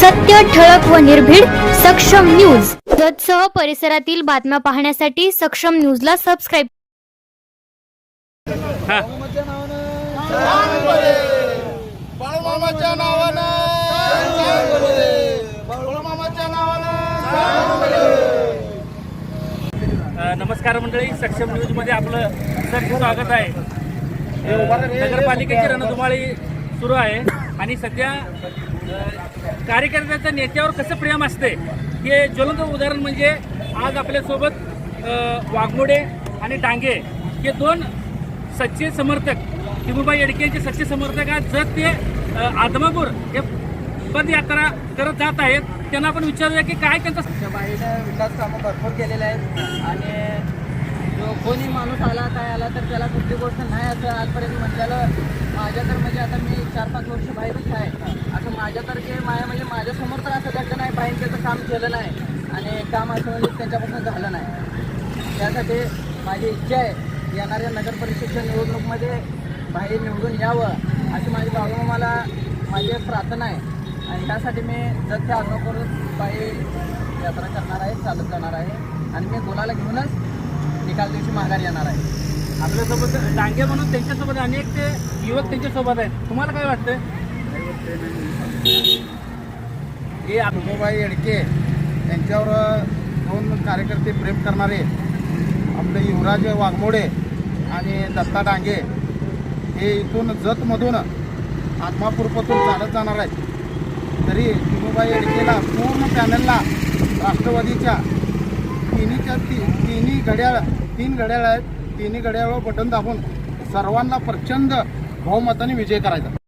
सत्य ठळक व निर्भीड सक्षम न्यूज. जतसह परिसरातील बातम्या पाहण्यासाठी सक्षम न्यूजला सबस्क्राईब हा. नमस्कार मंडळी सक्षम न्यूजमध्ये आपलं सर स्वागत आहे. नगरपालिकेची रणधुमाळी सुरू आहे आणि सध्या कार्यकर्त्याचं नेत्यावर कसं प्रेम असते हे ज्वलंत उदाहरण म्हणजे आज आपल्यासोबत वाघमोडे आणि डांगे हे दोन सच्चे समर्थक किमुबाई येडके यांचे सच्चे समर्थक आहेत जर ते आदमापूर हे पदयात्रा करत जात आहेत त्यांना आपण विचारूया की काय त्यांचा आमच्या बाईनं विकास कामं भरपूर केलेले आहेत. आणि कोणी माणूस आला काय आला तर त्याला कुठली गोष्ट नाही असं आजपर्यंत म्हटलेलं. माझ्या तर म्हणजे आता मी चार पाच वर्ष बाहेरच आहे. असं माझ्या तर जे माझ्या म्हणजे माझ्यासमोर तर असं घडलं नाही बाईन त्याचं काम केलं नाही आणि काम असं म्हणजे त्यांच्यापासून झालं नाही. त्यासाठी माझी इच्छा आहे येणाऱ्या नगर परिषदच्या निवडणूकमध्ये बाहेर निवडून यावं अशी माझी बाबा मला माझी एक प्रार्थना आहे. आणि त्यासाठी मी जर ते आग्रह करून बाई यात्रा करणार आहे चालत जाणार आहे. आणि मी गुलाला घेऊनच निकाल दिवशी माघार येणार आहे. आपल्यासोबत डांगे म्हणून त्यांच्यासोबत अनेक ते युवक त्यांच्यासोबत आहेत. तुम्हाला काय वाटतं हे आत्मबाई येडके यांच्यावर दोन कार्यकर्ते प्रेम करणारे आपले युवराज वाघमोडे आणि दत्ता डांगे हे इथून जतमधून आत्मापूरपासून चालत जाणार आहेत. तरी विनोबाई येडकेला पूर्ण पॅनलला राष्ट्रवादीच्या तिन्हीच्या ती तिन्ही घड्याळ तीन घड्याळ आहेत. तिन्ही घड्याळावर बटन दाबून सर्वांना प्रचंड बहुमताने विजय करायचा.